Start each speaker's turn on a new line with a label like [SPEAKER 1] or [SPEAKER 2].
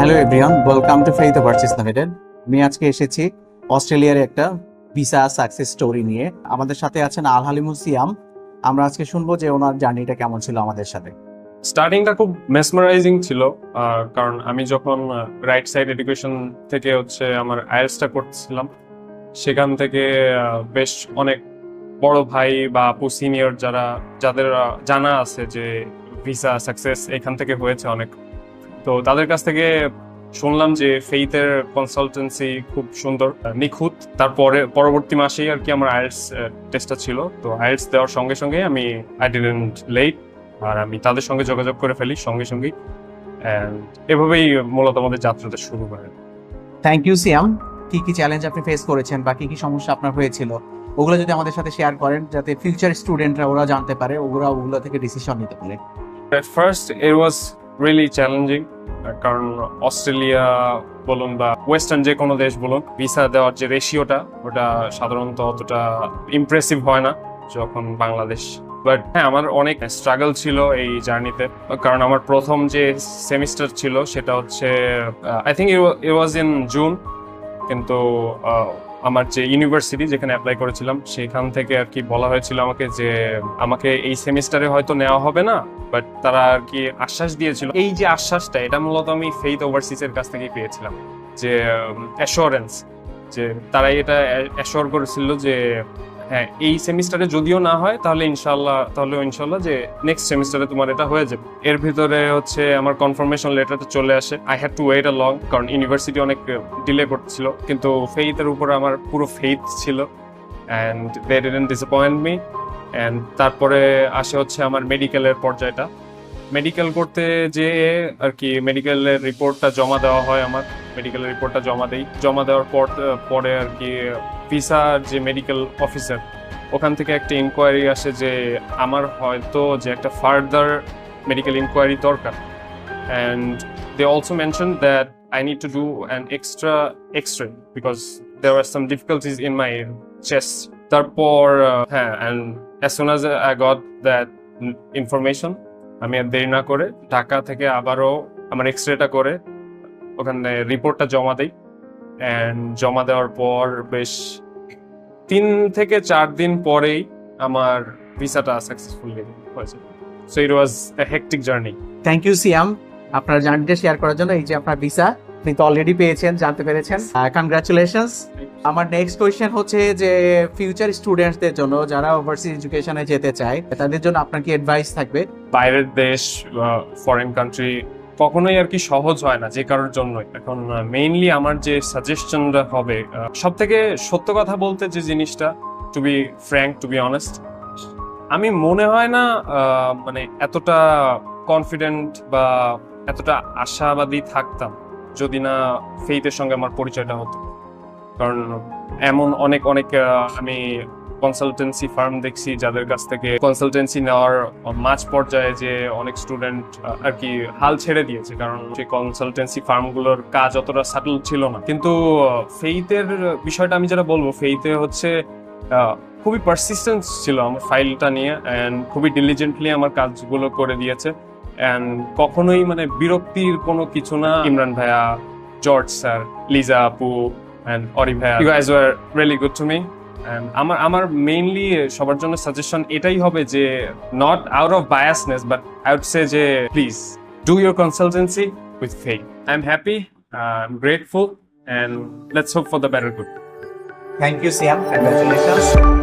[SPEAKER 1] Hello everyone welcome to Faith Overseas Limited আমি আজকে এসেছি অস্ট্রেলিয়ার একটা ভিসা সাকসেস স্টোরি নিয়ে। আমাদের সাথে আছেন আল হালিমুল সিয়াম। আমরা আজকে শুনব যে ওনার জার্নিটা কেমন ছিল আমাদের সাথে।
[SPEAKER 2] স্টার্টিংটা খুব মেসমারাইজিং ছিল কারণ আমি যখন রাইট সাইড এডুকেশন থেকে হচ্ছে আমার আইএলসটা করতেছিলাম, সেখান থেকে বেশ অনেক বড় ভাই বা আপু সিনিয়র যারা, যাদের জানা আছে যে ভিসা সাকসেস এখান থেকে হয়েছে অনেক। তো তাদের কাছ থেকে শুনলাম যে ফেইথের কনসালটেন্সি খুব সুন্দর নিখুঁত। তারপরে পরবর্তী মাসেই আর কি আমার আইএলস টেস্টটা ছিল। তো আইএলস দেওয়ার সঙ্গে সঙ্গে আমি আই ডিডেন্ট লেট আর আমি তাদের সঙ্গে যোগাযোগ করে ফেলি সঙ্গে সঙ্গেই। এভাবেই মূলত আমাদের যাত্রাটা শুরু করে
[SPEAKER 1] থ্যাংক ইউ সিয়াম কি কি চ্যালেঞ্জ আপনি ফেস করেছেন বা কি কি সমস্যা আপনার হয়েছিল? ওগুলো যদি আমাদের সাথে শেয়ার করেন যাতে ফিউচার স্টুডেন্টরা ওরা জানতে পারে ওরা ওগুলো থেকে ডিসিশন নিতে পারে।
[SPEAKER 2] At first it was really challenging কারণ অস্ট্রেলিয়া বলুন বা ওয়েস্টার্ন যে কোনো দেশ বলুন ভিসা দেওয়ার যে রেশিওটা ওটা সাধারণত অতটা ইমপ্রেসিভ হয় না যখন বাংলাদেশ। বাট হ্যাঁ আমার অনেক স্ট্রাগল ছিল এই জার্নিতে কারণ আমার প্রথম যে সেমিস্টার ছিল, সেটা হচ্ছে I think it was in June কিন্তু আমার যে ইউনিভার্সিটি যেখানে অ্যাপ্লাই করেছিলাম, সেখান থেকে আর কি বলা হয়েছিল আমাকে যে, আমাকে এই সেমিস্টারে হয়তো নেওয়া হবে না বাট তারা আর কি আশ্বাস দিয়েছিল। এই যে আশ্বাসটা, এটা মূলত আমি ফেইথ ওভারসিজ এর কাছ থেকেই পেয়েছিলাম, যে অ্যাসোরেন্স যে তারাই এটা অ্যাসোর করেছিল যে হ্যাঁ এই সেমিস্টারে যদিও না হয়, তাহলে ইনশাল্লাহ তাহলে ইনশাল্লাহ যে নেক্সট সেমিস্টারে তোমার এটা হয়ে যাবে। এর ভিতরে হচ্ছে আমার কনফার্মেশন লেটারটা চলে আসে। I had to wait a long কারণ ইউনিভার্সিটি অনেক ডিলে করছিল, কিন্তু ফেইথের উপর আমার পুরো ফেইথ ছিল and they didn't disappoint me and তারপরে আসে হচ্ছে আমার মেডিকেলের পর্যায়টা। মেডিকেল করতে যে আর কি মেডিকেলের রিপোর্টটা জমা দেওয়া হয় আমার। মেডিকেলের রিপোর্টটা জমা দেই। জমা দেওয়ার পর পরে আর কি ভিসার যে মেডিকেল অফিসার ওখান থেকে একটা ইনকোয়ারি আসে যে আমার হয়তো যে একটা ফার্দার মেডিকেল ইনকোয়ারি দরকার। And they also mention that I need to do an extra X-ray because there were some difficulties in my chest. তারপর হ্যাঁ and as soon as I got that information আমি আর দেরি না করে ঢাকা থেকে আবারও আমার এক্সরেটা করে ওখানে রিপোর্টটা জমা দেই। অ্যান্ড জমা দেওয়ার পর বেশ তিন থেকে চার দিন পরেই আমার ভিসাটা সাকসেসফুলি হয়েছে। So it was a hectic journey
[SPEAKER 1] thank you Siam আপনার জার্নিটা শেয়ার করার জন্য এই যে আপনার ভিসা আপনি তো অলরেডি পেয়েছেন জানতে পেরেছেন। কনগ্রাচুলেশনস আমার নেক্সট কোয়েশ্চেন হচ্ছে যে ফিউচার স্টুডেন্টসদের জন্য যারা ওভারসিজ এডুকেশনে যেতে চায় তাদের জন্য আপনার কি অ্যাডভাইস থাকবে?
[SPEAKER 2] বাইরের দেশ ফরেন কান্ট্রি কখনোই আর কি সহজ হয় না যে কারোর জন্যই। এখন মেইনলি আমার যে সাজেশনটা হবে সব থেকে সত্য কথা বলতে যে জিনিসটা to be frank to be honest আমি মনে হয় না মানে এতটা কনফিডেন্ট বা এতটা আশাবাদী থাকতাম যদি না ফেইথের সঙ্গে আমার পরিচয়টা হতো। কারণ, এমন অনেক অনেক আমি কনসালটেন্সি ফার্ম দেখছি, যাদের কাছ থেকে কনসালটেন্সি নেওয়ার মাঝ পর্যায়ে যে অনেক স্টুডেন্ট আর কি হাল ছেড়ে দিয়েছে। কারণ সেই কনসালটেন্সি ফার্মগুলোর কাজ অতটা সাটল ছিল না। কিন্তু ফেইথের বিষয়টা আমি যেটা বলব ফেইথে হচ্ছে খুবই পারসিস্টেন্স ছিল আমার ফাইলটা নিয়ে অ্যান্ড খুবই ডিলিজেন্টলি আমার কাজগুলো করে দিয়েছে। অ্যান্ড কখনোই মানে বিরক্তির কোনো কিছু না। ইমরান ভাইয়া, জর্জ স্যার, লিজা আপু অ্যান্ড অরি ভাইয়া you guys were really good to me আমার আমার মেইনলি সবার জন্য সাজেশন এটাই হবে যে not out of biasness but I would say যে please do your consultancy with Faith I am happy I am grateful and let's hope for the better good
[SPEAKER 1] thank you Siam congratulations